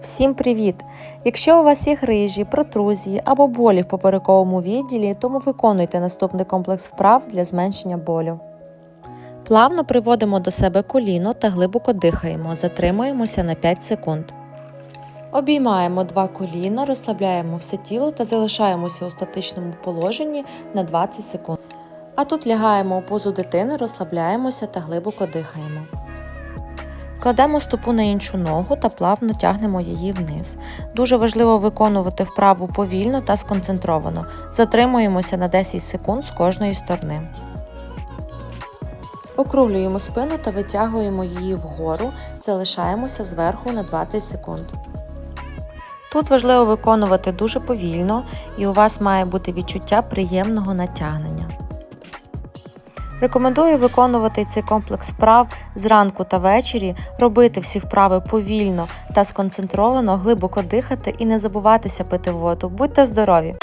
Всім привіт! Якщо у вас є грижі, протрузії або болі в поперековому відділі, тому виконуйте наступний комплекс вправ для зменшення болю. Плавно приводимо до себе коліно та глибоко дихаємо, затримуємося на 5 секунд. Обіймаємо два коліна, розслабляємо все тіло та залишаємося у статичному положенні на 20 секунд. А тут лягаємо у позу дитини, розслабляємося та глибоко дихаємо. Кладемо стопу на іншу ногу та плавно тягнемо її вниз. Дуже важливо виконувати вправу повільно та сконцентровано. Затримуємося на 10 секунд з кожної сторони. Округлюємо спину та витягуємо її вгору, залишаємося зверху на 20 секунд. Тут важливо виконувати дуже повільно, і у вас має бути відчуття приємного натягнення. Рекомендую виконувати цей комплекс вправ зранку та ввечері, робити всі вправи повільно та сконцентровано, глибоко дихати і не забуватися пити воду. Будьте здорові!